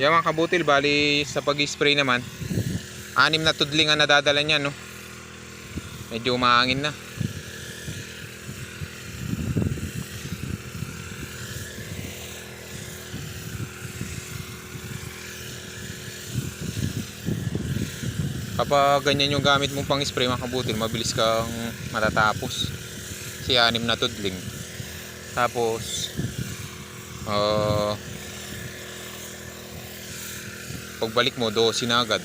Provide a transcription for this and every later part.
Yan mga kabutil, bali sa pag-spray naman, anim na tudling ang nadadala niya, no? Medyo umahangin na. Kapag ganyan yung gamit mong pang spray mga kabutil, mabilis kang matatapos. Kasi anim na tudling. Tapos, uh, pagbalik mo, 12 na agad.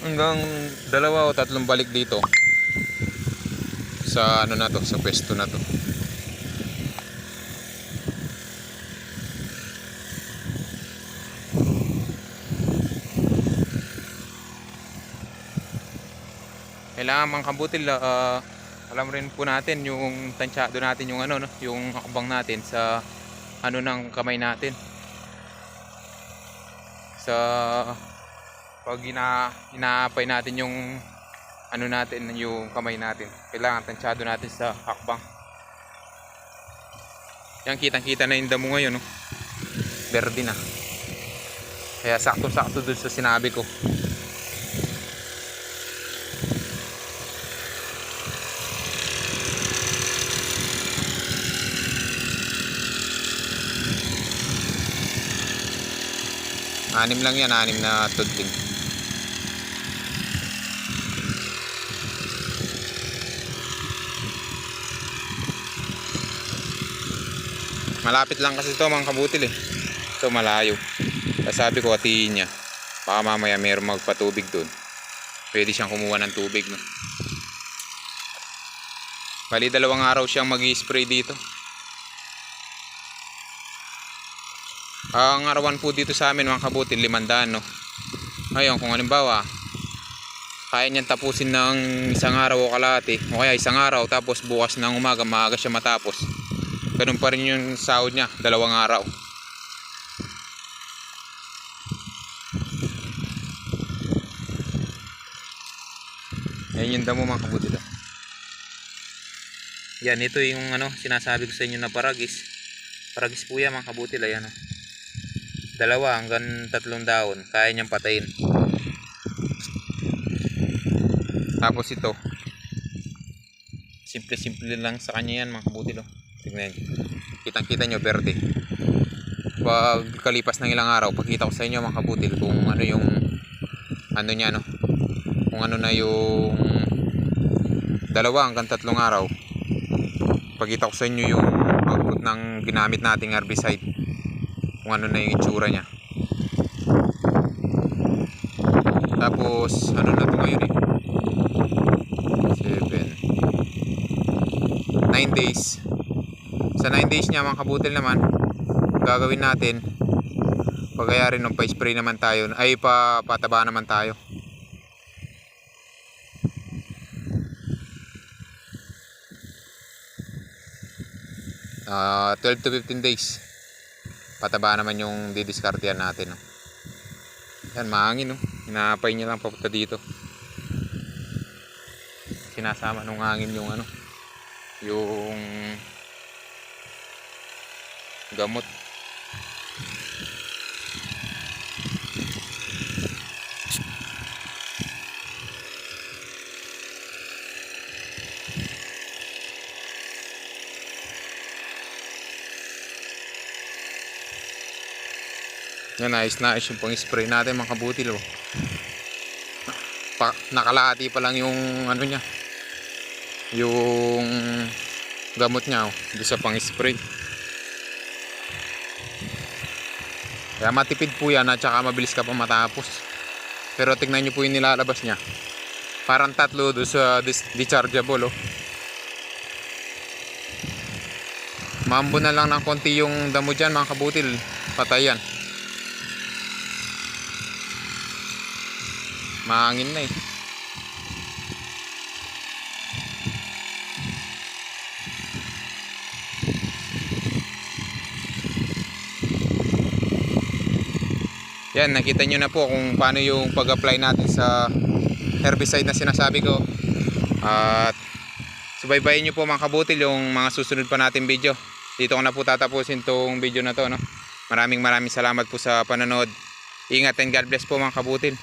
Hanggang dalawa o tatlong balik dito sa ano na to, sa pwesto na to. kailangan mga kabutil ah, alam rin po natin yung tansyado natin yung ano no, yung hakbang natin sa ano ng kamay natin. Sa pag ina inaapay natin yung ano natin yung kamay natin. Kailangan tansyado natin sa hakbang. Yan kitang kita na yung damo ngayon no? Verde na. Kaya sakto sakto dun sa sinabi ko Anim lang yan, anim na tudling. Malapit lang kasi ito mga kabutil eh. Ito malayo. Sabi ko hatiin niya. Baka mamaya mayroong magpatubig doon. Pwede siyang kumuha ng tubig. No? Bali dalawang araw siyang mag spray dito. Ang arawan po dito sa amin mga kabutil, limandaan no. Ngayon kung halimbawa, kaya niyang tapusin ng isang araw o kalahati, o kaya isang araw tapos bukas ng umaga maaga siya matapos. Ganun pa rin yung sahod niya, dalawang araw. Yan yung damo mga kabutil. oh. Yan, ito yung ano, sinasabi ko sa inyo na paragis. Paragis po yan mga kabutil, ayan oh dalawa hanggang tatlong daon kaya niyang patayin. Tapos ito. Simple simple lang sa kanya yan mga kabutil oh. tignan kitang kita nyo verde. Pag kalipas ng ilang araw pagkita ko sa inyo mga kabutil kung ano yung ano niya no? Kung ano na yung dalawa hanggang tatlong araw pagkita ko sa inyo yung output ng ginamit nating herbicide kung ano na yung itsura niya. Tapos ano na to ngayon eh? 7 9 days. Sa 9 days niya mga kabutil naman gagawin natin pagayarin ng pa-spray naman tayo ay pa pataba naman tayo. Ah, 12 to 15 days pataba naman yung didiskartehan natin no? yan mahangin no? inaapay niya lang papunta dito sinasama nung hangin yung ano yung gamot Yan, ayos na ayos yung pang spray natin mga kabutil oh. Pa, nakalahati pa lang yung ano niya. Yung gamot niya oh, doon sa pang spray. Kaya matipid po yan at saka mabilis ka pa matapos. Pero tingnan niyo po yung nilalabas niya. Parang tatlo doon sa dis- dischargeable oh. Mambo na lang ng konti yung damo dyan mga kabutil. Patay yan. Mahangin na eh. Yan, nakita nyo na po kung paano yung pag-apply natin sa herbicide na sinasabi ko. At subaybayin nyo po mga kabutil yung mga susunod pa natin video. Dito ko na po tatapusin tong video na to. No? Maraming maraming salamat po sa panonood. Ingat and God bless po mga kabutil.